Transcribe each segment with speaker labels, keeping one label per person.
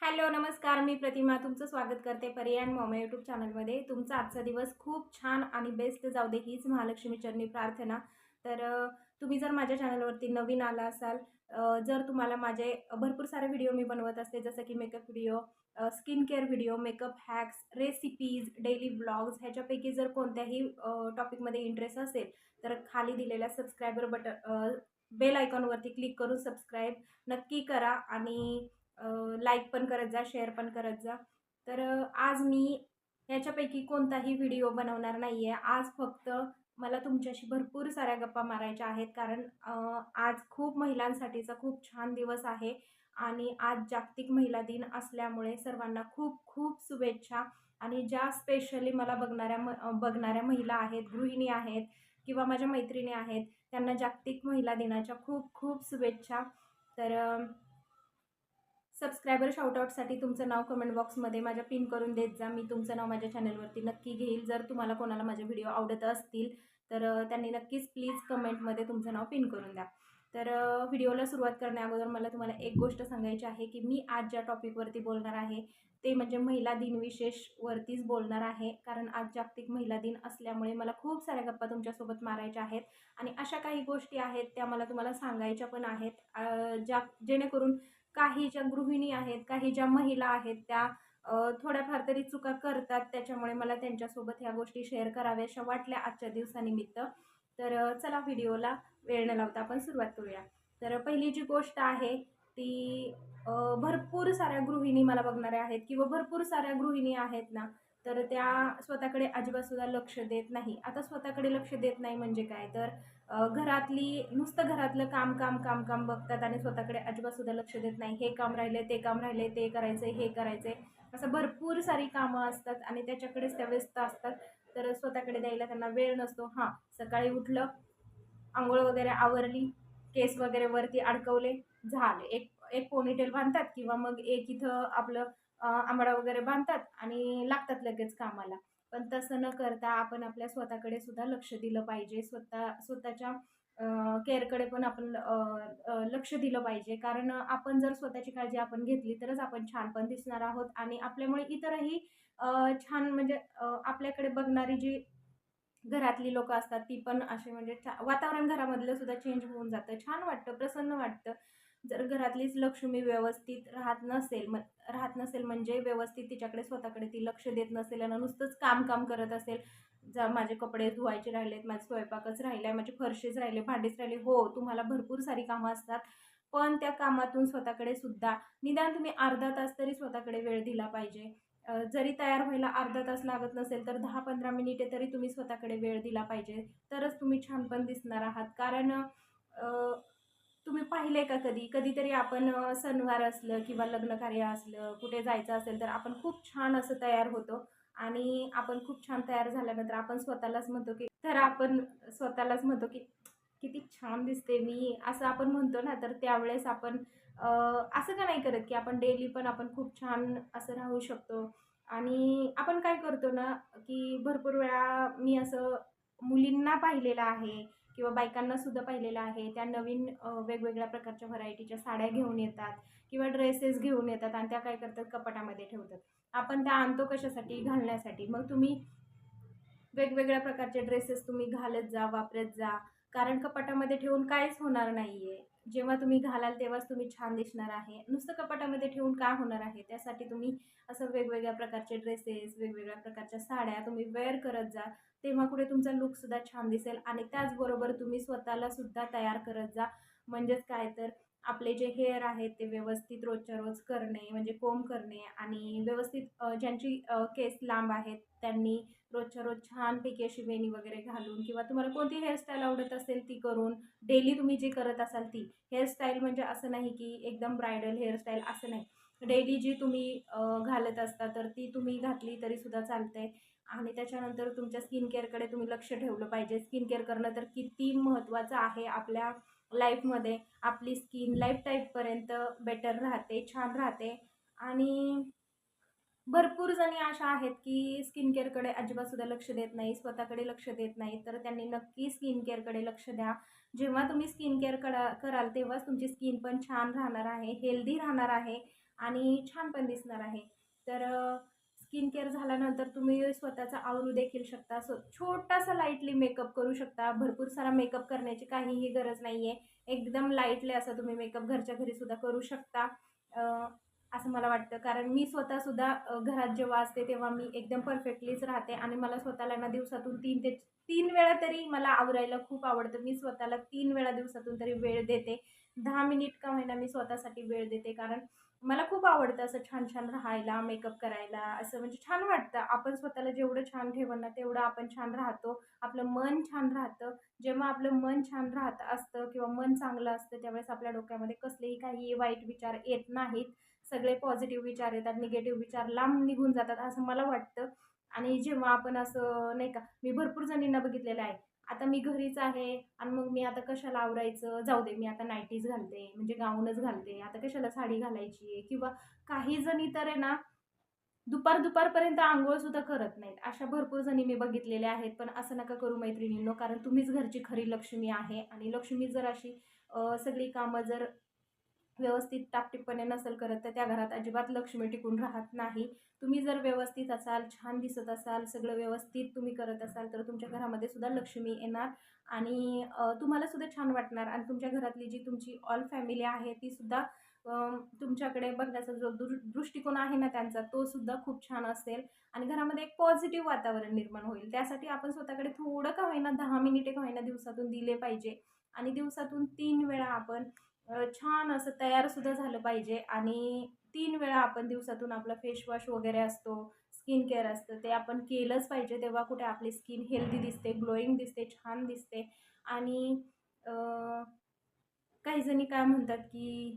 Speaker 1: Hello नमस्कार. मी प्रतिमा तुमचं स्वागत करते पर्यायन मॉम यूट्यूब चॅनलमध्ये तुमचा आजचा दिवस खूप छान आणि बेस्ट जाऊ दे हीच महालक्ष्मी चरणी प्रार्थना. तर तुम्ही जर माझ्या चॅनलवरती नवीन आला असाल जर तुम्हाला माझे भरपूर सारे व्हिडिओ मी बनवत असते जसं की makeup video skin care video makeup hacks recipes daily blogs ह्याच्यापैकी जर कोणत्याही टॉपिकमध्ये इंटरेस्ट असेल तर खाली दिलेल्या सबस्क्रायबर बटन बेल आयकॉनवरती क्लिक करून सबस्क्राईब नक्की करा आणि लाईक पण करत जा शेअर पण करत जा. तर आज मी ह्याच्यापैकी कोणताही व्हिडिओ बनवणार नाही आहे आज फक्त मला तुमच्याशी भरपूर साऱ्या गप्पा मारायच्या आहेत कारण आज खूप महिलांसाठीचा खूप छान दिवस आहे आणि आज जागतिक महिला दिन असल्यामुळे सर्वांना खूप खूप शुभेच्छा. आणि ज्या स्पेशली मला बघणाऱ्या म बघणाऱ्या महिला आहेत गृहिणी आहेत किंवा माझ्या मैत्रिणी आहेत त्यांना जागतिक महिला दिनाच्या खूप खूप शुभेच्छा. तर सबस्क्रायबर शाउटआउटसाठी तुमचं नाव कमेंट बॉक्समध्ये माझ्या पिन करून देत जा. मी तुमचं नाव माझ्या चॅनलवरती नक्की घेईल. जर तुम्हाला कोणाला माझे व्हिडिओ आवडत असतील तर त्यांनी नक्कीच प्लीज कमेंटमध्ये तुमचं नाव पिन करून द्या. तर व्हिडिओला सुरुवात करण्याअगोदर मला तुम्हाला एक गोष्ट सांगायची आहे की मी आज ज्या टॉपिकवरती बोलणार आहे ते म्हणजे महिला दिनविशेषवरतीच बोलणार आहे. कारण आज जागतिक महिला दिन असल्यामुळे मला खूप साऱ्या गप्पा तुमच्यासोबत मारायच्या आहेत. आणि अशा काही गोष्टी आहेत त्या मला तुम्हाला सांगायच्या पण आहेत. ज्या जेणेकरून काही ज्या गृहिणी आहेत काही ज्या महिला आहेत त्या थोड्याफार तरी चुका करतात. त्याच्यामुळे मला त्यांच्यासोबत ह्या गोष्टी शेअर कराव्याशा वाटल्या आजच्या दिवसानिमित्त. तर चला व्हिडिओला वेळ न लावता आपण सुरुवात करूया. तर पहिली जी गोष्ट आहे ती भरपूर साऱ्या गृहिणी मला बघणाऱ्या आहेत किंवा भरपूर साऱ्या गृहिणी आहेत ना तर त्या स्वतःकडे अजिबातसुद्धा लक्ष देत नाही. आता स्वतःकडे लक्ष देत नाही म्हणजे काय? तर घरातली नुसतं घरातलं काम काम काम काम बघतात आणि स्वतःकडे अजिबातसुद्धा लक्ष देत नाही. हे काम राहिले ते काम राहिले ते करायचं हे करायचं असं भरपूर सारी कामं असतात आणि त्याच्याकडेच त्या व्यस्त असतात. तर स्वतःकडे द्यायला त्यांना वेळ नसतो. हां सकाळी उठलं आंघोळ वगैरे आवरली केस वगैरे वरती अडकवले झाले. एक एक पोनीटेल बांधतात किंवा मग एक इथं आपलं आंबाडा वगैरे बांधतात आणि लागतात लगेच कामाला. पण तसं न करता आपण आपल्या स्वतःकडे सुद्धा लक्ष दिलं पाहिजे. स्वतः स्वतःच्या केअरकडे पण आपण लक्ष दिलं पाहिजे. कारण आपण जर स्वतःची काळजी आपण घेतली तरच आपण छान पण दिसणार आहोत आणि आपल्यामुळे इतरही छान म्हणजे आपल्याकडे बघणारी जी घरातली लोकं असतात ती पण असे म्हणजे छा वातावरण घरामधलं सुद्धा चेंज होऊन जातं. छान वाटतं प्रसन्न वाटतं. जर घरातलीच लक्ष्मी व्यवस्थित राहत नसेल म राहत नसेल म्हणजे व्यवस्थित तिच्याकडे स्वतःकडे ती लक्ष देत नसेल आणि नुसतंच काम काम करत असेल. जा माझे कपडे धुवायचे राहिलेत माझे स्वयंपाकच राहिला आहे माझे फरशीच राहिले भांडेच राहिले. हो तुम्हाला भरपूर सारी कामं असतात. पण त्या कामातून स्वतःकडे सुद्धा निदान तुम्ही अर्धा तास तरी स्वतःकडे वेळ दिला पाहिजे. जरी तयार व्हायला अर्धा तास लागत नसेल तर दहा पंधरा मिनिटे तरी तुम्ही स्वतःकडे वेळ दिला पाहिजे. तरच तुम्ही छान पण दिसणार आहात. कारण तुम्ही पाहिले का कधी? कधीतरी आपण सणवार असलं किंवा लग्नकार्य असलं कुठे जायचं असेल तर आपण खूप छान असं तयार होतो. आणि आपण खूप छान तयार झाल्यानंतर आपण स्वतःलाच म्हणतो की तर आपण स्वतःलाच म्हणतो की किती छान दिसते मी असं आपण म्हणतो ना. तर त्यावेळेस आपण असं का नाही करत की आपण डेली पण आपण खूप छान असं राहू शकतो. आणि आपण काय करतो ना की भरपूर वेळा मी असं मुलींना पाहिलेलं आहे किंवा बायकांना सुद्धा पाहिलेलं आहे. त्या नवीन वेगवेगळ्या प्रकारच्या व्हरायटीच्या साड्या घेऊन येतात किंवा ड्रेसेस घेऊन येतात आणि त्या काय करतात? कपाटामध्ये ठेवतात. आपण त्या आणतो कशासाठी? घालण्यासाठी. मग तुम्ही वेगवेगळ्या प्रकारचे ड्रेसेस तुम्ही घालत जा वापरत जा. कारण कपाटामध्ये ठेवून काहीच होणार नाही आहे जेव्हा तुम्ही घालाल तेव्हाच तुम्ही छान दिसणार आहे. नुसतं कपाटामध्ये ठेवून काय होणार आहे? त्यासाठी तुम्ही असं वेगवेगळ्या प्रकारचे ड्रेसेस वेगवेगळ्या प्रकारच्या साड्या तुम्ही वेअर करत जा. तेव्हा कुठे तुमचा लुकसुद्धा छान दिसेल. आणि त्याचबरोबर तुम्ही स्वतःला सुद्धा तयार करत जा. म्हणजेच काय तर आपले जे हेअर आहेत ते व्यवस्थित रोजच्या रोज करणे म्हणजे कोंब करणे आणि व्यवस्थित ज्यांची केस लांब आहेत त्यांनी रोजच्या रोज छानपैकी अशी वेणी वगैरे घालून किंवा तुम्हाला कोणती हेअरस्टाईल आवडत असेल ती करून डेली तुम्ही जे करत असाल ती. हेअरस्टाईल म्हणजे असं नाही की एकदम ब्रायडल हेअरस्टाईल असं नाही. डेली जी तुम्ही घालत असता तर ती तुम्ही घातली तरीसुद्धा चालते आणि त्याच्यानंतर तुमच्या स्किन केअरकडे तुम्ही लक्ष ठेवलं पाहिजे. स्किन केअर करणं तर किती महत्त्वाचं आहे आपल्या लाईफमध्ये आपली स्किन लाईफ टाईपपर्यंत बेटर राहते छान राहते. आणि भरपूर जणी अशा आहेत की स्किन केअरकडे अजिबातसुद्धा लक्ष देत नाही स्वतःकडे लक्ष देत नाही. तर त्यांनी नक्की स्किन केअरकडे लक्ष द्या. जेव्हा तुम्ही स्किन केअर करा कराल तेव्हाच तुमची स्किन पण छान राहणार आहे हेल्दी राहणार आहे आणि छान पण दिसणार आहे. तर स्किन केअर झाल्यानंतर तुम्ही स्वतःचा आवरू देखील शकता. सो छोटासा लाईटली मेकअप करू शकता. भरपूर सारा मेकअप करण्याची काहीही गरज नाही आहे एकदम लाईटली असा तुम्ही मेकअप घरच्या घरीसुद्धा करू शकता. असं मला वाटतं. कारण मी स्वतःसुद्धा घरात जेव्हा असते तेव्हा मी एकदम परफेक्टलीच राहते. आणि मला स्वतःला ना दिवसातून तीन ते तीन वेळा तरी मला आवरायला खूप आवडतं. मी स्वतःला तीन वेळा दिवसातून तरी वेळ देते. दहा मिनिट का होईना मी स्वतःसाठी वेळ देते. कारण मला खूप आवडतं असं छान छान राहायला मेकअप करायला असं म्हणजे छान वाटतं. आपण स्वतःला जेवढं छान ठेवलं ना तेवढं आपण छान राहतो. आपलं मन छान राहतं. जेव्हा आपलं मन छान राहत असतं किंवा मन चांगलं असतं त्यावेळेस आपल्या डोक्यामध्ये कसलेही काही वाईट विचार येत नाहीत. सगळे पॉझिटिव्ह विचार येतात निगेटिव्ह विचार लांब निघून जातात असं मला वाटतं. आणि जेव्हा आपण असं नाही का मी भरपूर जणींना बघितलेलं आहे. आता मी घरीच आहे आणि मग मी आता कशाला आवरायचं? जाऊ दे मी आता नाईटीज घालते म्हणजे गाऊनच घालते. आता कशाला साडी घालायची आहे? किंवा काही जणी तर आहे ना दुपार दुपारपर्यंत आंघोळसुद्धा करत नाहीत. अशा भरपूर जणी मी बघितलेल्या आहेत पण असं नका करू मैत्रिणींनो कारण तुम्हीच घरची खरी लक्ष्मी आहे. आणि लक्ष्मी जर अशी सगळी कामं जर व्यवस्थित टापटीपणे नसेल करत तर त्या घरात अजिबात लक्ष्मी टिकून राहत नाही. तुम्ही जर व्यवस्थित असाल छान दिसत असाल सगळं व्यवस्थित तुम्ही करत असाल तर तुमच्या घरामध्ये सुद्धा लक्ष्मी येणार आणि तुम्हाला सुद्धा छान वाटणार. आणि तुमच्या घरातली जी तुमची ऑल फॅमिली आहे ती सुद्धा तुमच्याकडे बघण्याचा जो दृ दृष्टिकोन आहे ना त्यांचा तो सुद्धा खूप छान असेल. आणि घरामध्ये एक पॉझिटिव्ह वातावरण निर्माण होईल. त्यासाठी आपण स्वतःकडे थोडं का होईना दहा मिनिटे का होईना दिवसातून दिले पाहिजे. आणि दिवसातून तीन वेळा आपण छान असं तयारसुद्धा झालं पाहिजे आणि तीन वेळा आपण दिवसातून आपला फेसवॉश वगैरे असतो स्किन केअर असतं ते आपण केलंच पाहिजे तेव्हा कुठे आपली स्किन हेल्दी दिसते ग्लोईंग दिसते छान दिसते. आणि काही जणी काय म्हणतात की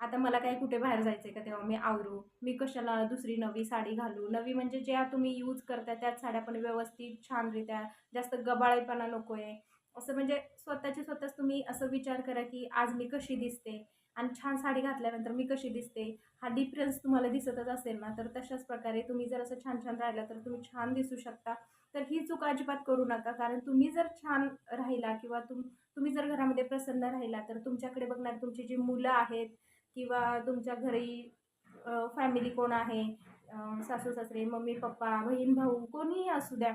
Speaker 1: आता मला काय कुठे बाहेर जायचं आहे का तेव्हा? मी आवरू. मी कशाला दुसरी नवी साडी घालू? नवी म्हणजे ज्या तुम्ही यूज करता त्याच साड्या पण व्यवस्थित छानरित्या. जास्त गबाळेपणा नको आहे असं म्हणजे स्वतःचे स्वतःच तुम्ही असं विचार करा की आज मी कशी दिसते आणि छान साडी घातल्यानंतर मी कशी दिसते हा डिफरन्स तुम्हाला दिसतच असेल ना तर तशाच प्रकारे तुम्ही जर असं छान छान राहिला तर तुम्ही छान दिसू शकता. तर ही चूक अजिबात करू नका कारण तुम्ही जर छान राहिला किंवा तुम तुम्ही जर घरामध्ये प्रसन्न राहिला तर तुमच्याकडे बघणार तुमची जी मुलं आहेत किंवा तुमच्या घरी फॅमिली कोण आहे सासू सासरे मम्मी पप्पा बहीण भाऊ कोणीही असू द्या.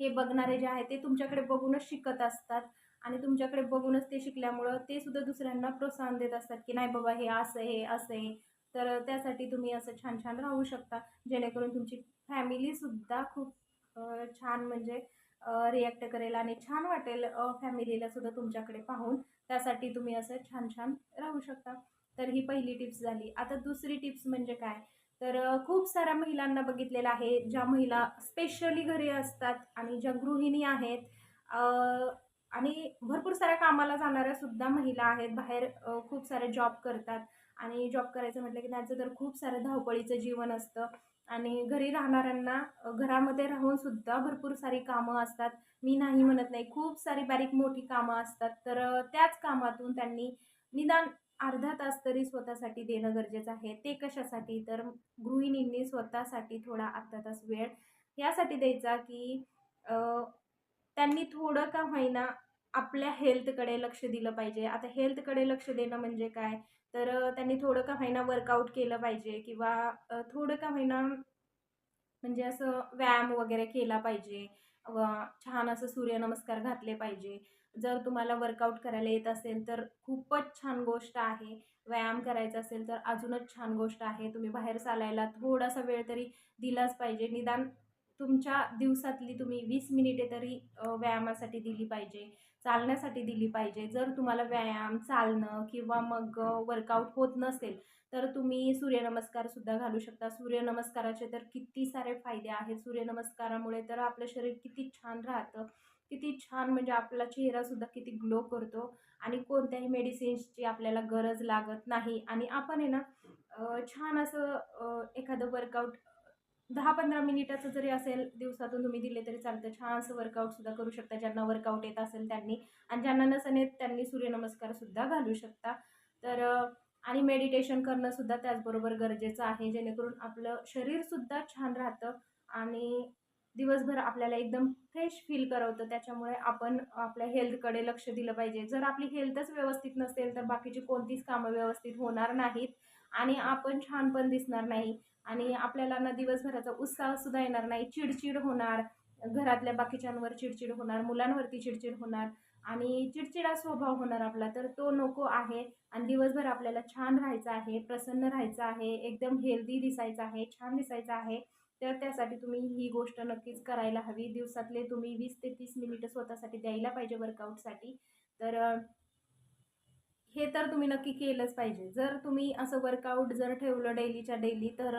Speaker 1: हे बघणारे जे आहे ते तुमच्याकडे बघूनच शिकत असतात. आणि तुमच्याकडे बघूनच ते शिकल्यामुळं ते सुद्धा दुसऱ्यांना प्रोत्साहन देत असतात की नाही बाबा हे असं हे असं आहे. तर त्यासाठी तुम्ही असं छान छान राहू शकता. जेणेकरून तुमची फॅमिलीसुद्धा खूप छान म्हणजे रिॲक्ट करेल आणि छान वाटेल फॅमिलीला सुद्धा तुमच्याकडे पाहून. त्यासाठी तुम्ही असं छान छान राहू शकता. तर ही पहिली टिप्स झाली. आता दुसरी टिप्स म्हणजे काय? तर खूप साऱ्या महिलांना बघितलेलं आहे ज्या महिला स्पेशली घरी असतात आणि ज्या गृहिणी आहेत आणि भरपूर साऱ्या कामाला जाणाऱ्या सुद्धा महिला आहेत. बाहेर खूप सारे जॉब करतात आणि जॉब करायचं म्हटलं की त्यांचं तर खूप सारं धावपळीचं जीवन असतं आणि घरी राहणाऱ्यांना घरामध्ये राहून सुद्धा भरपूर सारी कामं असतात. मी नाही म्हणत नाही खूप सारी बारीक मोठी कामं असतात. तर त्याच कामातून त्यांनी निदान अर्धा तास तरी स्वतःसाठी देणं गरजेचं आहे. ते कशासाठी? तर गृहिणींनी स्वतःसाठी थोडा अर्धा तास वेळ यासाठी द्यायचा की त्यांनी थोडं का होईना आपल्या हेल्थकडे लक्ष दिलं पाहिजे. आता हेल्थकडे लक्ष देणं म्हणजे काय? तर त्यांनी थोडं का होईना वर्कआउट केलं पाहिजे किंवा थोडं का होईना म्हणजे असं व्यायाम वगैरे केला पाहिजे. व छान असं सूर्यनमस्कार घातले पाहिजे. जर तुम्हाला वर्कआउट करायला येत असेल तर खूपच छान गोष्ट आहे. व्यायाम करायचा असेल तर अजूनच छान गोष्ट आहे. तुम्ही बाहेर चालायला थोडासा वेळ तरी दिलाच पाहिजे. निदान तुमच्या दिवसातली तुम्ही वीस मिनिटे तरी व्यायामासाठी दिली पाहिजे. चालण्यासाठी दिली पाहिजे. जर तुम्हाला व्यायाम चालणं किंवा मग वर्कआउट होत नसेल तर तुम्ही सूर्यनमस्कारसुद्धा घालू शकता. सूर्यनमस्काराचे तर किती सारे फायदे आहेत. सूर्यनमस्कारामुळे तर आपलं शरीर किती छान राहतं. किती छान म्हणजे आपला चेहरासुद्धा किती ग्लो करतो. आणि कोणत्याही मेडिसिन्सची आपल्याला गरज लागत नाही. आणि आपण आहे ना छान असं एखादं वर्कआउट दहा पंधरा मिनिटाचं जरी असेल दिवसातून तुम्ही दिले तरी चालतं. छान असं वर्कआउटसुद्धा करू शकता. ज्यांना वर्कआउट येत असेल त्यांनी. आणि ज्यांना नसेल येत त्यांनी सूर्यनमस्कारसुद्धा घालू शकता. तर आणि मेडिटेशन करणंसुद्धा त्याचबरोबर गरजेचं आहे. जेणेकरून आपलं शरीरसुद्धा छान राहतं. आणि दिवसभर आपल्याला एकदम फ्रेश फील करवतं. त्याच्यामुळे आपण आपल्या हेल्थकडे लक्ष दिलं पाहिजे. जर आपली हेल्थच व्यवस्थित नसेल तर बाकीची कोणतीच कामं व्यवस्थित होणार नाहीत. आणि आपण छान पण दिसणार नाही. आणि आपल्याला ना दिवसभराचा उत्साहसुद्धा येणार नाही. चिडचिड होणार. घरातल्या बाकीच्यांवर चिडचिड होणार. मुलांवरती चिडचिड होणार. आणि चिडचिडा स्वभाव होणार आपला. तर तो नको आहे. आणि दिवसभर आपल्याला छान राहायचं आहे. प्रसन्न राहायचं आहे. एकदम हेल्दी दिसायचं आहे. छान दिसायचं आहे. तर त्यासाठी तुम्ही ही गोष्ट नक्कीच करायला हवी. दिवसातले तुम्ही वीस ते तीस मिनिटं स्वतःसाठी द्यायला पाहिजे वर्कआउटसाठी तर हे तर तुम्ही नक्की केलंच पाहिजे. जर तुम्ही असं वर्कआउट जर ठेवलं डेलीच्या डेली तर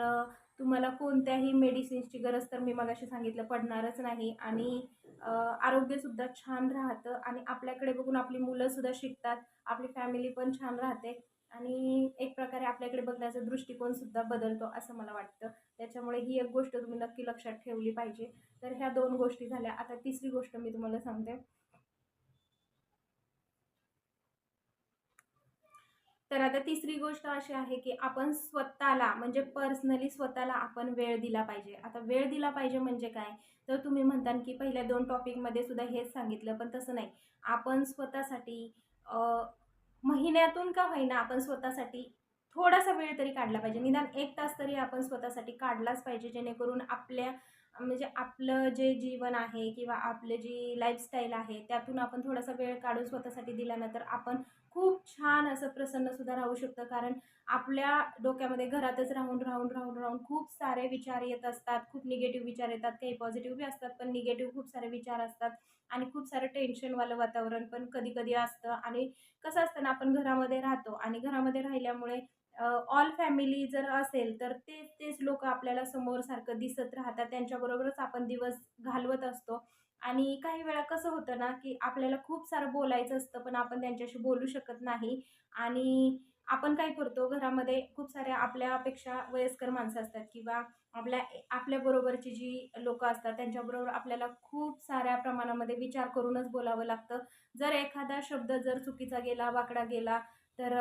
Speaker 1: तुम्हाला कोणत्याही मेडिसिन्सची गरज तर मी मगाशी सांगितलं पडणारच नाही. आणि आरोग्यसुद्धा छान राहतं. आणि आपल्याकडे बघून आपली मुलंसुद्धा शिकतात. आपली फॅमिली पण छान राहते. आणि एक प्रकारे आपल्याकडे बघण्याचा दृष्टिकोनसुद्धा बदलतो असं मला वाटतं. त्याच्यामुळे ही एक गोष्ट तुम्ही नक्की लक्षात ठेवली पाहिजे. तर ह्या दोन गोष्टी झाल्या. आता तिसरी गोष्ट मी तुम्हाला सांगते. तर आता तिसरी गोष्ट अशी आहे की आपण स्वतःला म्हणजे पर्सनली स्वतःला आपण वेळ दिला पाहिजे. आता वेळ दिला पाहिजे म्हणजे काय? तर तुम्ही म्हणता की पहिल्या दोन टॉपिकमध्ये सुद्धा हेच सांगितलं पण तसं नाही. आपण स्वतःसाठी महिन्यातून का होईना आपण स्वतःसाठी थोडासा वेळ तरी काढला पाहिजे. निदान एक तास तरी आपण स्वतःसाठी काढलाच पाहिजे जेणेकरून आपल्या म्हणजे आपलं जे जीवन आहे किंवा आपलं जी लाईफस्टाईल आहे त्यातून आपण थोडासा वेळ काढून स्वतःसाठी दिल्यानंतर आपण खूप छान असं प्रसन्नसुद्धा राहू शकतं. कारण आपल्या डोक्यामध्ये घरातच राहून राहून राहून राहून खूप सारे विचार येत असतात. खूप निगेटिव्ह विचार येतात. काही पॉझिटिव्ह बी असतात पण निगेटिव्ह खूप सारे विचार असतात. आणि खूप सारं टेन्शनवालं वातावरण पण कधी कधी असतं. आणि कसं असतं ना आपण घरामध्ये राहतो आणि घरामध्ये राहिल्यामुळे ऑल फॅमिली जर असेल तर तेच तेच लोक आपल्याला समोर सारखं दिसत राहतात. त्यांच्याबरोबरच आपण दिवस घालवत असतो. आणि काही वेळा कसं होतं ना की आपल्याला खूप सारं बोलायचं असतं पण आपण त्यांच्याशी बोलू शकत नाही. आणि आपण काय करतो घरामध्ये खूप साऱ्या आपल्यापेक्षा वयस्कर माणसं असतात किंवा आपल्या आपल्याबरोबरची जी लोक असतात त्यांच्याबरोबर आपल्याला खूप साऱ्या प्रमाणामध्ये विचार करूनच बोलावं लागतं. जर एखादा शब्द जर चुकीचा गेला वाकडा गेला तर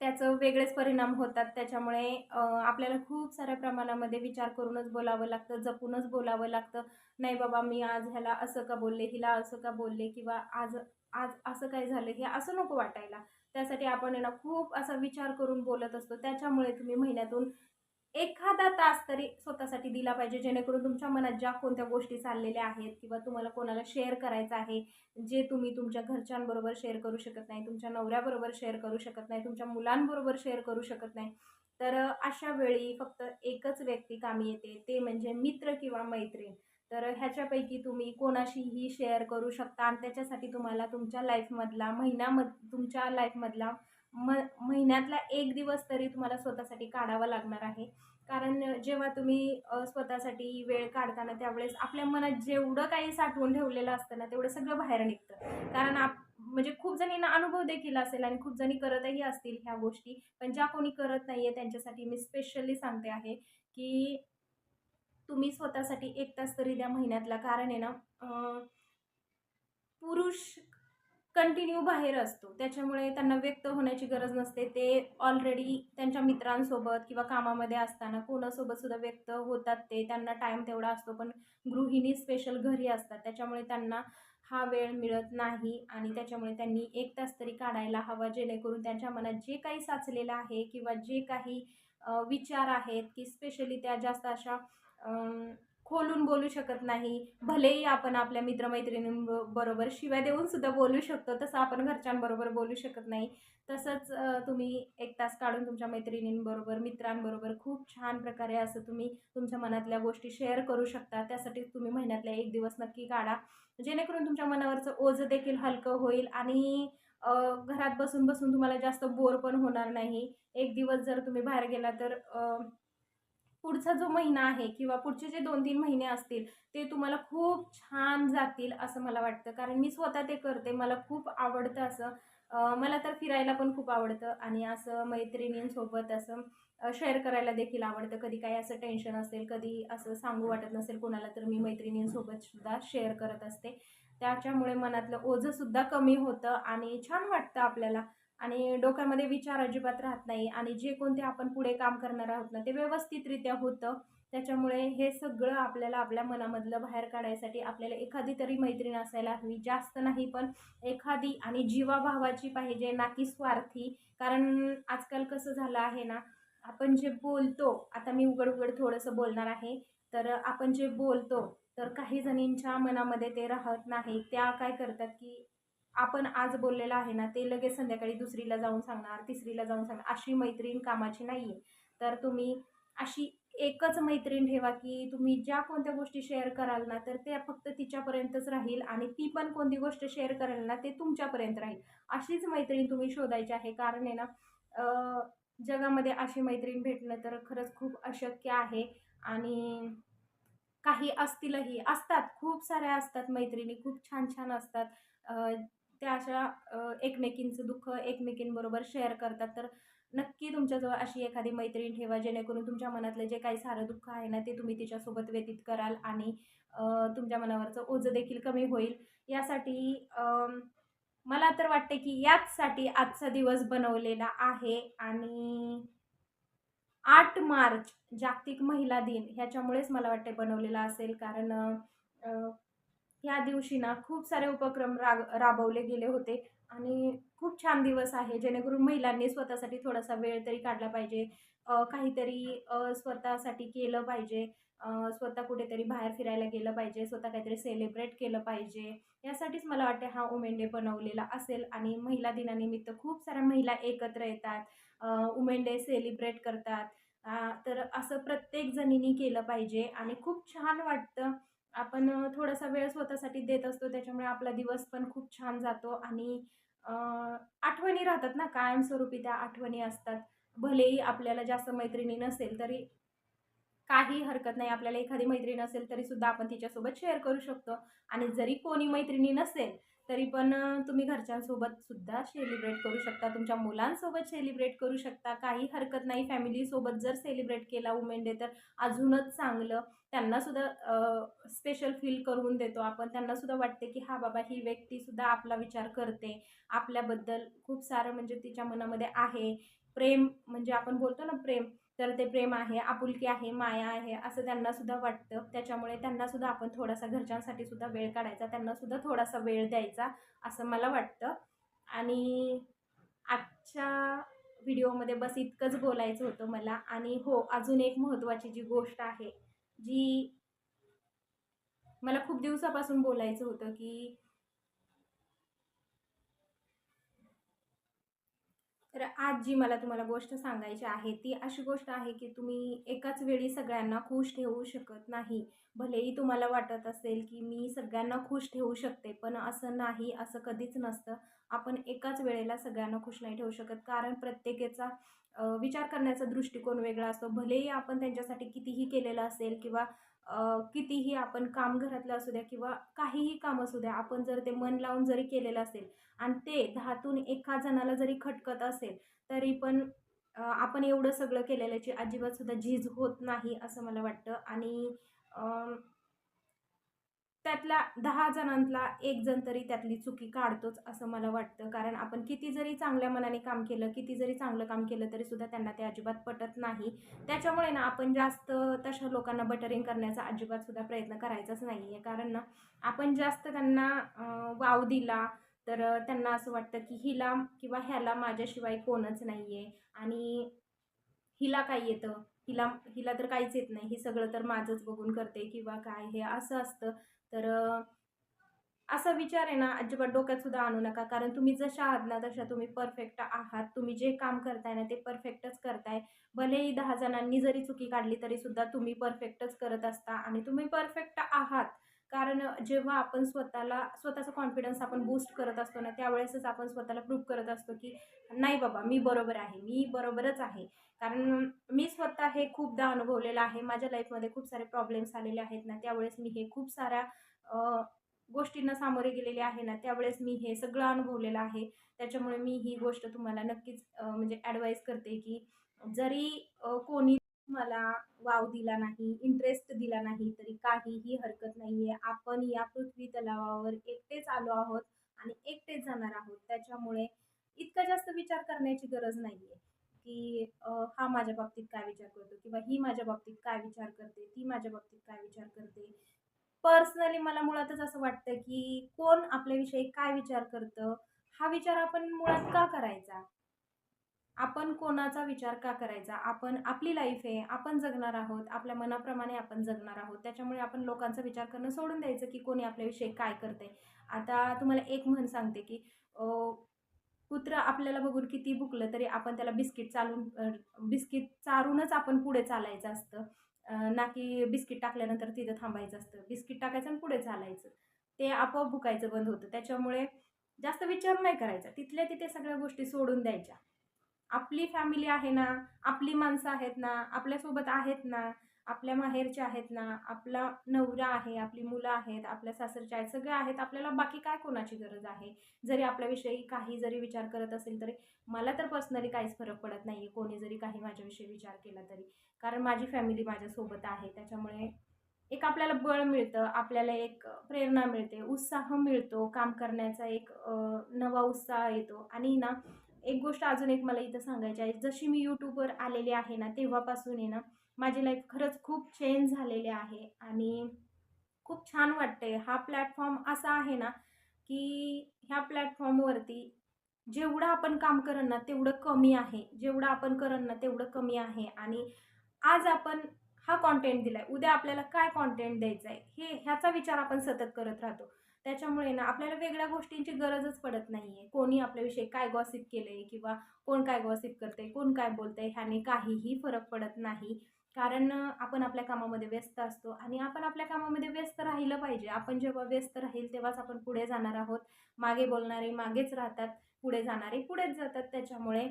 Speaker 1: त्याचं वेगळेच परिणाम होतात. त्याच्यामुळे आपल्याला खूप साऱ्या प्रमाणामध्ये विचार करूनच बोलावं लागतं जपूनच बोलावं लागतं. नाही बाबा मी आज ह्याला असं का बोलले हिला असं का बोलले किंवा आज आज असं काय झालं हे असं नको वाटायला. त्यासाठी आपण आहे ना खूप असा विचार करून बोलत असतो. त्याच्यामुळे तुम्ही महिन्यातून एखादा तास तरी स्वतःसाठी दिला पाहिजे जेणेकरून तुमच्या मनात ज्या कोणत्या गोष्टी चाललेल्या आहेत किंवा तुम्हाला कोणाला शेअर करायचं आहे जे तुम्ही तुमच्या घरच्यांबरोबर शेअर करू शकत नाही तुमच्या नवऱ्याबरोबर शेअर करू शकत नाही तुमच्या मुलांबरोबर शेअर करू शकत नाही तर अशा वेळी फक्त एकच व्यक्ती कामी येते ते म्हणजे मित्र किंवा मैत्रीण. तर ह्याच्यापैकी तुम्ही कोणाशीही शेअर करू शकता आणि त्याच्यासाठी तुम्हाला तुमच्या लाईफमधला महिनामध तुमच्या लाईफमधला म महिन्यातला एक दिवस तरी तुम्हाला स्वतःसाठी काढावा लागणार आहे. कारण जेव्हा तुम्ही स्वतःसाठी वेळ काढताना त्यावेळेस आपल्या मनात जेवढं काही साठवून ठेवलेलं असतं ना तेवढं सगळं बाहेर निघतं. कारण आप म्हणजे खूप जणींना अनुभव देखील असेल आणि खूप जणी करतही असतील ह्या गोष्टी पण ज्या कोणी करत नाही आहे त्यांच्यासाठी मी स्पेशली सांगते आहे की तुम्ही स्वतःसाठी एक तास तरी द्या महिन्यातला. कारण आहे ना पुरुष कंटिन्यू बाहेर असतो. त्याच्यामुळे त्यांना व्यक्त होण्याची गरज नसते. ते ऑलरेडी त्यांच्या मित्रांसोबत किंवा कामामध्ये असताना कोणासोबत सुद्धा व्यक्त होतात ते. त्यांना टाईम तेवढा असतो पण गृहिणी स्पेशल घरी असतात. त्याच्यामुळे त्यांना हा वेळ मिळत नाही आणि त्याच्यामुळे त्यांनी एक तास तरी काढायला हवा जेणेकरून त्यांच्या मनात जे काही साचलेलं आहे किंवा जे काही विचार आहेत की स्पेशली त्या जास्त अशा खोलून बोलू शकत नाही. भलेही आपण आपल्या मित्रमैत्रिणींबरोबर शिव्या देऊन सुद्धा बोलू शकतो तसं आपण घरच्यांबरोबर बोलू शकत नाही. तसंच तुम्ही एक तास काढून तुमच्या मैत्रिणींबरोबर मित्रांबरोबर खूप छान प्रकारे असं तुम्ही तुमच्या मनातल्या गोष्टी शेअर करू शकता. त्यासाठी तुम्ही महिन्यातला एक दिवस नक्की काढा. जेणेकरून तुमच्या मनावरचं ओझं देखील हलकं होईल आणि घरात बसून बसून तुम्हाला जास्त बोर पण होणार नाही. एक दिवस जर तुम्ही बाहेर गेला तर पुढचा जो महिना आहे किंवा पुढचे जे दोन तीन महिने असतील ते तुम्हाला खूप छान जातील असं मला वाटतं. कारण मी स्वतः ते करते. मला खूप आवडतं असं. मला तर फिरायला पण खूप आवडतं आणि असं मैत्रिणींसोबत असं शेअर करायला देखील आवडतं. कधी काही असं टेन्शन असेल कधी असं सांगू वाटत नसेल कोणाला तर मी मैत्रिणींसोबत सुद्धा शेअर करत असते. त्याच्यामुळे मनातलं ओझंसुद्धा कमी होतं आणि छान वाटतं आपल्याला. आणि डोक्यामध्ये विचार अजिबात राहत नाही आणि जे कोणते आपण पुढे काम करणार आहोत ना ते व्यवस्थितरित्या होतं. त्याच्यामुळे हे सगळं आपल्याला आपल्या मनामधलं बाहेर काढायसाठी आपल्याला एखादी तरी मैत्रीण असायला हवी. जास्त नाही पण एखादी आणि जीवाभावाची पाहिजे ना की स्वार्थी. कारण आजकाल कसं झालं आहे ना आपण जे बोलतो आता मी उघड उघड थोडंसं बोलणार आहे तर आपण जे बोलतो तर काही जणींच्या मनामध्ये ते राहत नाही. त्या काय करतात की आपण आज बोललेलं आहे ना ते लगेच संध्याकाळी दुसरीला जाऊन सांगणार तिसरीला जाऊन सांगणार. अशी मैत्रीण कामाची नाही आहे तर तुम्ही अशी एकच मैत्रीण ठेवा की तुम्ही ज्या कोणत्या गोष्टी शेअर कराल ना तर त्या फक्त तिच्यापर्यंतच राहील आणि ती पण कोणती गोष्ट शेअर करेल ना ते तुमच्यापर्यंत राहील. अशीच मैत्रीण तुम्ही शोधायची आहे. कारण आहे ना जगामध्ये अशी मैत्रीण भेटणं तर खरंच खूप अशक्य आहे. आणि काही असतीलही असतात. खूप साऱ्या असतात मैत्रिणी. खूप छान छान असतात त्या अशा एकमेकींचं दुःख एकमेकींबरोबर शेअर करतात. तर नक्की तुमच्याजवळ अशी एखादी मैत्रीण ठेवा जेणेकरून तुमच्या मनातलं जे काही सारं दुःख आहे ना ते तुम्ही तिच्यासोबत व्यतीत कराल आणि तुमच्या मनावरचं ओझं देखील कमी होईल. यासाठी मला तर वाटते की याचसाठी आजचा दिवस बनवलेला आहे आणि आठ मार्च जागतिक महिला दिन ह्याच्यामुळेच मला वाटते बनवलेला असेल. कारण ह्या दिवशी ना खूप सारे उपक्रम राग राबवले गेले होते. आणि खूप छान दिवस आहे. जेणेकरून महिलांनी स्वतःसाठी थोडासा वेळ तरी काढला पाहिजे. काहीतरी स्वतःसाठी केलं पाहिजे. स्वतः कुठेतरी बाहेर फिरायला गेलं पाहिजे. स्वतः काहीतरी सेलिब्रेट केलं पाहिजे. यासाठीच मला वाटते हा उमेन डे बनवलेला असेल. आणि महिला दिनानिमित्त खूप साऱ्या महिला एकत्र येतात. उमेन डे सेलिब्रेट करतात. तर असं प्रत्येक जणींनी केलं पाहिजे. आणि खूप छान वाटतं आपण थोडासा वेळ स्वतःसाठी देत असतो. त्याच्यामुळे आपला दिवस पण खूप छान जातो आणि आठवणी राहतात ना. कायमस्वरूपी त्या आठवणी असतात. भलेही आपल्याला जास्त मैत्रिणी नसेल तरी काही हरकत नाही. आपल्याला एखादी मैत्रीण असेल तरी सुद्धा आपण तिच्यासोबत शेअर करू शकतो. आणि जरी कोणी मैत्रिणी नसेल तरी पण तुम्ही घरच्यांसोबत सुद्धा सेलिब्रेट करू शकता. तुमच्या मुलांसोबत सेलिब्रेट करू शकता. काही हरकत नाही. फॅमिलीसोबत जर सेलिब्रेट केला वुमेन डे तर अजूनच चांगलं. त्यांनासुद्धा स्पेशल फील करून देतो आपण. त्यांनासुद्धा वाटते की हा बाबा ही व्यक्तीसुद्धा आपला विचार करते. आपल्याबद्दल खूप सारं म्हणजे तिच्या मनामध्ये आहे. प्रेम म्हणजे आपण बोलतो ना प्रेम तर ते प्रेम आहे आपुलकी आहे माया आहे असं त्यांनासुद्धा वाटतं. त्याच्यामुळे त्यांनासुद्धा आपण थोडासा घरच्यांसाठी सुद्धा वेळ काढायचा. त्यांनासुद्धा थोडासा वेळ द्यायचा असं मला वाटतं. आणि आजच्या व्हिडिओमध्ये बस इतकंच बोलायचं होतं मला. आणि हो अजून एक महत्त्वाची जी गोष्ट आहे जी मला खूप दिवसापासून बोलायचं होतं की तर आज जी मला तुम्हाला गोष्ट सांगायची आहे ती अशी गोष्ट आहे की तुम्ही एकाच वेळी सगळ्यांना खुश ठेवू शकत नाही. भलेही तुम्हाला वाटत असेल की मी सगळ्यांना खुश ठेवू शकते पण असं नाही असं कधीच नसतं. आपण एकाच वेळेला सगळ्यांना खुश नाही ठेवू शकत कारण प्रत्येकाचा विचार करण्याचा दृष्टिकोन वेगळा असतो. भलेही आपण त्यांच्यासाठी कितीही केलेलं असेल किंवा कितीही आपण काम घरातलं असू द्या किंवा काहीही काम असू द्या आपण जर ते मन लावून जरी केलेलं असेल आणि ते दहातून एका जणाला जरी खटकत असेल तरी पण आपण एवढं सगळं केलेल्याची अजिबात सुद्धा झीज होत नाही असं मला वाटतं. आणि त्यातल्या दहा जणांतला एक जण तरी त्यातली चुकी काढतोच असं मला वाटतं. कारण आपण किती जरी चांगल्या मनाने काम केलं किती जरी चांगलं काम केलं तरी सुद्धा त्यांना ते अजिबात पटत नाही. त्याच्यामुळे ना आपण जास्त तशा लोकांना बटरिंग करण्याचा अजिबात सुद्धा प्रयत्न करायचाच नाही आहे कारण ना आपण जास्त त्यांना वाव दिला तर त्यांना असं वाटतं की हिला किंवा ह्याला माझ्याशिवाय कोणच नाही आहे आणि हिला काय येतं? हिला हिला तर काहीच येत नाही. ही सगळं तर माझंच बघून करते किंवा काय हे असं असतं. तर असा विचार आहे ना अजिबात डोक्यात सुद्धा आणू नका. कारण तुम्ही जशा आहात ना तशा तुम्ही परफेक्ट आहात. तुम्ही जे काम करताय ना ते परफेक्टच करताय. भलेही दहा जणांनी जरी चुकी काढली तरी सुद्धा तुम्ही परफेक्टच करत असता आणि तुम्ही परफेक्ट आहात. कारण जेव्हा आपण स्वतःला स्वतःचा कॉन्फिडन्स आपण बूस्ट करत असतो ना त्यावेळेसच आपण स्वतःला प्रूव्ह करत असतो की नाही बाबा मी बरोबर आहे मी बरोबरच आहे. कारण मी स्वतः हे खूपदा अनुभवलेलं आहे. माझ्या लाईफमध्ये खूप सारे प्रॉब्लेम्स आलेले आहेत ना त्यावेळेस मी हे खूप साऱ्या गोष्टींना सामोरे गेलेले आहे ना त्यावेळेस मी हे सगळं अनुभवलेलं आहे. त्याच्यामुळे मी ही गोष्ट तुम्हाला नक्कीच म्हणजे ॲडवाईस करते की जरी कोणी मला वाव दिला नाही इंटरेस्ट दिला नाही तरी काहीही हरकत नाही आहे आपण या पृथ्वी तलावावर एकटेच आलो आहोत आणि एकटेच जाणार आहोत. त्याच्यामुळे इतका जास्त विचार करण्याची गरज नाही आहे की हा माझ्या बाबतीत काय विचार करतो किंवा ही माझ्या बाबतीत काय विचार करते ती माझ्या बाबतीत काय विचार करते. पर्सनली मला मुळातच असं वाटतं की कोण आपल्याविषयी काय विचार करतं हा विचार आपण मुळात का करायचा? आपण कोणाचा विचार का करायचा? आपण आपली लाईफ आहे आपण जगणार आहोत आपल्या मनाप्रमाणे आपण जगणार आहोत. त्याच्यामुळे आपण लोकांचा विचार करणं सोडून द्यायचं की कोणी आपल्याविषयी काय करते आता तुम्हाला एक म्हण सांगते की कुत्र आपल्याला बघून किती भुकलं तरी आपण त्याला बिस्किट चालून बिस्किट चारूनच आपण पुढे चालायचं असतं. ना की बिस्किट टाकल्यानंतर तिथं थांबायचं असतं. बिस्किट टाकायचं आणि पुढे चालायचं. ते आपोआप भुकायचं बंद होतं. त्याच्यामुळे जास्त विचार नाही करायचा. तिथल्या तिथे सगळ्या गोष्टी सोडून द्यायच्या. आपली फॅमिली आहे ना आपली माणसं आहेत ना आपल्यासोबत आहेत ना आपल्या माहेरचे आहेत ना आपला नवरा आहे आपली मुलं आहेत आपल्या सासरच्या आहेत सगळे आहेत आपल्याला बाकी काय कोणाची गरज आहे? जरी आपल्याविषयी काही जरी विचार करत असेल तरी मला तर पर्सनली काहीच फरक पडत नाही आहे कोणी जरी काही माझ्याविषयी विचार केला तरी. कारण माझी फॅमिली माझ्यासोबत आहे त्याच्यामुळे एक आपल्याला बळ मिळतं आपल्याला एक प्रेरणा मिळते उत्साह मिळतो काम करण्याचा एक नवा उत्साह येतो. आणि ना एक गोष्ट अजून एक मला इथं सांगायची आहे. जशी मी यूट्यूबवर आलेली आहे ना तेव्हापासून आहे ना माझी लाईफ खरंच खूप चेंज झालेली आहे. आणि खूप छान वाटते हा प्लॅटफॉर्म असा आहे ना की ह्या प्लॅटफॉर्मवरती जेवढं आपण काम करण ना तेवढं कमी आहे. जेवढं आपण करण ना तेवढं कमी आहे. आणि आज आपण हा कॉन्टेंट दिला आहे उद्या आपल्याला काय कॉन्टेंट द्यायचं आहे हे ह्याचा विचार आपण सतत करत राहतो. त्याच्यामुळे ना आपल्याला वेगळ्या गोष्टींची गरजच पडत नाही आहे कोणी आपल्याविषयी काय गॉसिप केलं आहे किंवा कोण काय गॉसिप करते कोण काय बोलतं आहे ह्याने काहीही फरक पडत नाही. कारण आपण आपल्या कामामध्ये व्यस्त असतो आणि आपण आपल्या कामामध्ये व्यस्त राहिलं पाहिजे. आपण जेव्हा व्यस्त राहील तेव्हाच आपण पुढे जाणार आहोत. मागे बोलणारे मागेच राहतात पुढे जाणारे पुढेच जातात. त्याच्यामुळे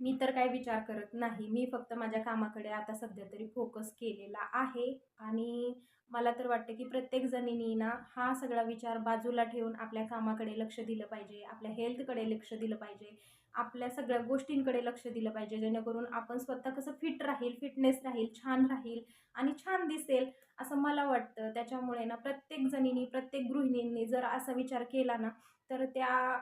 Speaker 1: मी तर काय विचार करत नाही. मी फक्त माझ्या कामाकडे आता सध्या तरी फोकस केलेला आहे आणि मला तर वाटतं की प्रत्येक जणींनी ना हा सगळा विचार बाजूला ठेवून आपल्या कामाकडे लक्ष दिलं पाहिजे आपल्या हेल्थकडे लक्ष दिलं पाहिजे आपल्या सगळ्या गोष्टींकडे लक्ष दिलं पाहिजे जेणेकरून आपण स्वतः कसं फिट राहील फिटनेस राहील छान राहील आणि छान दिसेल असं मला वाटतं. त्याच्यामुळे ना प्रत्येक जणींनी प्रत्येक गृहिणींनी जर असा विचार केला ना तर त्या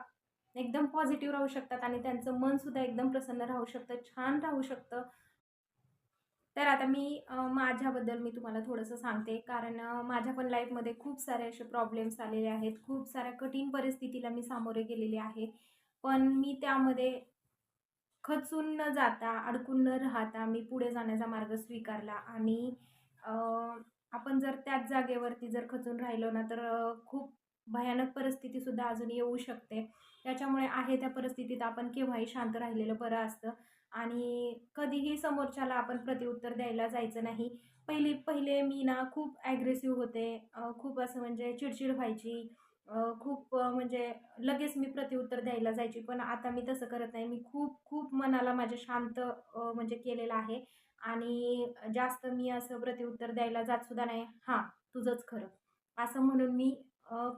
Speaker 1: एकदम पॉझिटिव्ह राहू शकतात आणि त्यांचं मनसुद्धा एकदम प्रसन्न राहू शकतं छान राहू शकतं. तर आता मी माझ्याबद्दल मी तुम्हाला थोडंसं सांगते. कारण माझ्या पण लाईफमध्ये खूप सारे असे प्रॉब्लेम्स आलेले आहेत. खूप साऱ्या कठीण परिस्थितीला मी सामोरे गेलेले आहे. पण मी त्यामध्ये खचून न जाता अडकून न राहता मी पुढे जाण्याचा मार्ग स्वीकारला. आणि आपण जर त्याच जागेवरती जर खचून राहिलो ना तर खूप भयानक परिस्थितीसुद्धा अजून येऊ शकते. त्याच्यामुळे आहे त्या परिस्थितीत आपण केव्हाही शांत राहिलेलं बरं असतं. आणि कधीही समोरच्याला आपण प्रतिउत्तर द्यायला जायचं नाही. पहिली पहिले मी ना खूप ॲग्रेसिव्ह होते. खूप असं म्हणजे चिडचिड व्हायची. खूप म्हणजे लगेच मी प्रतिउत्तर द्यायला जायची. पण आता मी तसं करत नाही. मी खूप खूप मनाला माझ्या शांत म्हणजे केलेलं आहे. आणि जास्त मी असं प्रतिउत्तर द्यायला जातसुद्धा नाही. हां तुझंच खरं. असं म्हणून मी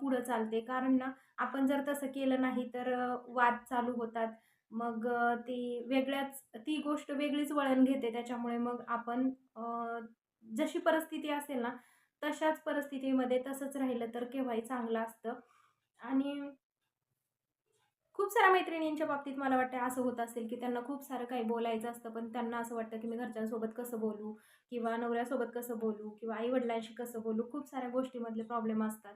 Speaker 1: पुढं चालते. कारण ना आपण जर तसं केलं नाही तर वाद चालू होतात. मग ती वेगळ्याच ती गोष्ट वेगळीच वळण घेते. त्याच्यामुळे मग आपण जशी परिस्थिती असेल ना तशाच परिस्थितीमध्ये तसंच राहिलं तर केव्हाही चांगलं असतं. आणि खूप साऱ्या मैत्रिणींच्या बाबतीत मला वाटतं असं होत असेल की त्यांना खूप सारं काही बोलायचं असतं पण त्यांना असं वाटतं की मी घरच्यांसोबत कसं बोलू किंवा नवऱ्यासोबत कसं बोलू किंवा आईवडिलांशी कसं बोलू खूप साऱ्या गोष्टीमधले प्रॉब्लेम असतात.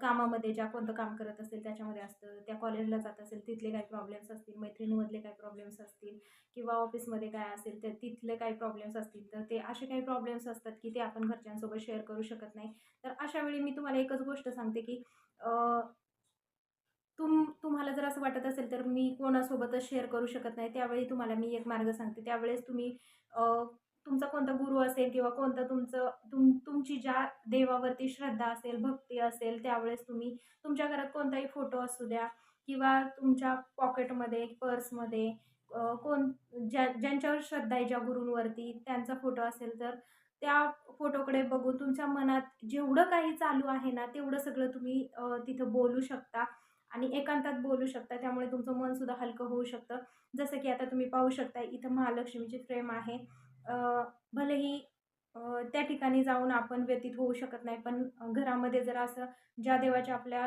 Speaker 1: कामामध्ये ज्या कोणतं काम करत असेल त्याच्यामध्ये असतं त्या कॉलेजला जात असेल तिथले काही प्रॉब्लेम्स असतील मैत्रिणीमधले काही प्रॉब्लेम्स असतील किंवा ऑफिसमध्ये काय असेल तर तिथले काही प्रॉब्लेम्स असतील तर ते असे काही प्रॉब्लेम्स असतात की ते आपण घरच्यांसोबत शेअर करू शकत नाही. तर अशा वेळी मी तुम्हाला एकच गोष्ट सांगते की तुम तुम्हाला जर असं वाटत असेल तर मी कोणासोबतच शेअर करू शकत नाही. त्यावेळी तुम्हाला मी एक मार्ग सांगते. त्यावेळेस तुम्ही तुमचा कोणता गुरु असेल किंवा कोणतं तुमचं तुम तुमची ज्या देवावरती श्रद्धा असेल भक्ती असेल त्यावेळेस तुम्ही तुमच्या घरात कोणताही फोटो असू द्या किंवा तुमच्या पॉकेटमध्ये पर्समध्ये कोण ज्या ज्यांच्यावर श्रद्धा आहे ज्या गुरूंवरती त्यांचा फोटो असेल तर त्या फोटोकडे बघून तुमच्या मनात जेवढं काही चालू आहे ना तेवढं सगळं तुम्ही तिथं बोलू शकता आणि एकांतात बोलू शकता. त्यामुळे तुमचं मनसुद्धा हलकं होऊ शकतं. जसं की आता तुम्ही पाहू शकता इथं महालक्ष्मीची फ्रेम आहे. भलेही त्या ठिकाणी जाऊन आपण व्यतीत होऊ शकत नाही पण घरामध्ये जर असं ज्या देवाच्या आपल्या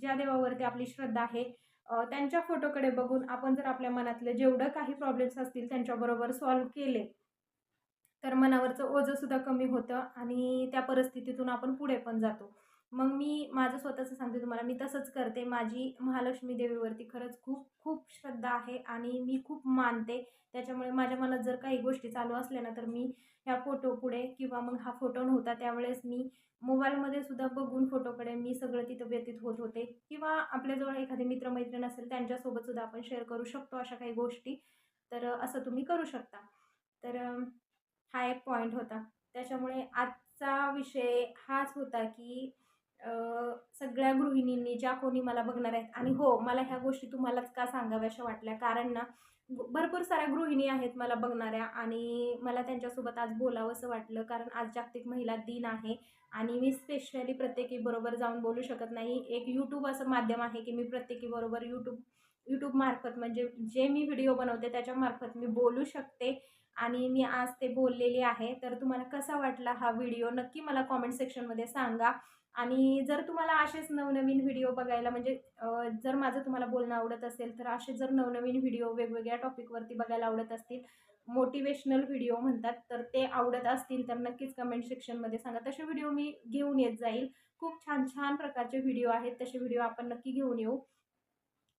Speaker 1: ज्या देवावरती आपली श्रद्धा आहे त्यांच्या फोटोकडे बघून आपण जर आपल्या मनातले जेवढं काही प्रॉब्लेम्स असतील त्यांच्याबरोबर सॉल्व्ह केले तर मनावरचं ओझंसुद्धा कमी होतं आणि त्या परिस्थितीतून आपण पुढे पण जातो. मग मी माझं स्वतःचं सांगते तुम्हाला. मी तसंच करते. माझी महालक्ष्मी देवीवरती खरंच खूप खूप श्रद्धा आहे आणि मी खूप मानते. त्याच्यामुळे माझ्या मनात जर काही गोष्टी चालू असल्या ना तर मी ह्या फोटो पुढे किंवा मग हा फोटो नव्हता त्यावेळेस मी मोबाईलमध्ये सुद्धा बघून फोटोकडे मी सगळं तिथं व्यतीत होत होते. किंवा आपल्याजवळ एखादी मित्रमैत्रीण असेल त्यांच्यासोबत सुद्धा आपण शेअर करू शकतो अशा काही गोष्टी. तर असं तुम्ही करू शकता. तर हा एक पॉईंट होता. त्याच्यामुळे आजचा विषय हाच होता की सगळ्या गृहिणींनी ज्या कोणी मला बघणार आहेत आणि हो मला ह्या गोष्टी तुम्हालाच का सांगाव्याशा वाटल्या? कारण ना भरपूर साऱ्या गृहिणी आहेत मला बघणाऱ्या आणि मला त्यांच्यासोबत आज बोलावंसं वाटलं कारण आज जागतिक महिला दिन आहे आणि मी स्पेशली प्रत्येकीबरोबर जाऊन बोलू शकत नाही. एक यूट्यूब असं माध्यम आहे की मी प्रत्येकीबरोबर यूट्यूब यूट्यूबमार्फत म्हणजे जे मी व्हिडिओ बनवते त्याच्यामार्फत मी बोलू शकते आणि मी आज ते बोललेली आहे. तर तुम्हाला कसा वाटला हा व्हिडिओ नक्की मला कॉमेंट सेक्शनमध्ये सांगा. आणि जर तुम्हाला असेच नवनवीन व्हिडिओ बघायला म्हणजे जर माझं तुम्हाला बोलणं आवडत असेल तर असे जर नवनवीन व्हिडिओ वेगवेगळ्या टॉपिकवरती बघायला आवडत असतील मोटिवेशनल व्हिडिओ म्हणतात तर ते आवडत असतील तर नक्कीच कमेंट सेक्शनमध्ये सांगा. तसे व्हिडिओ मी घेऊन येत जाईल. खूप छान छान प्रकारचे व्हिडिओ आहेत तसे व्हिडिओ आपण नक्की घेऊन येऊ.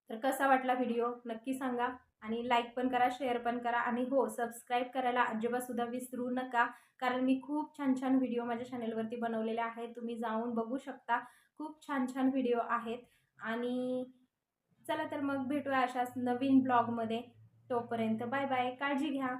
Speaker 1: तर कसा वाटला व्हिडिओ? नक्की सांगा. आणि लाईक पण करा शेअर पण करा आणि हो सबस्क्राईब करायला अजिबातसुद्धा विसरू नका. कारण मी खूप छान छान व्हिडिओ माझ्या चॅनलवरती बनवलेले आहेत. तुम्ही जाऊन बघू शकता. खूप छान छान व्हिडिओ आहेत. आणि चला तर मग भेटूया अशाच नवीन ब्लॉगमध्ये तोपर्यंत बाय बाय काळजी घ्या.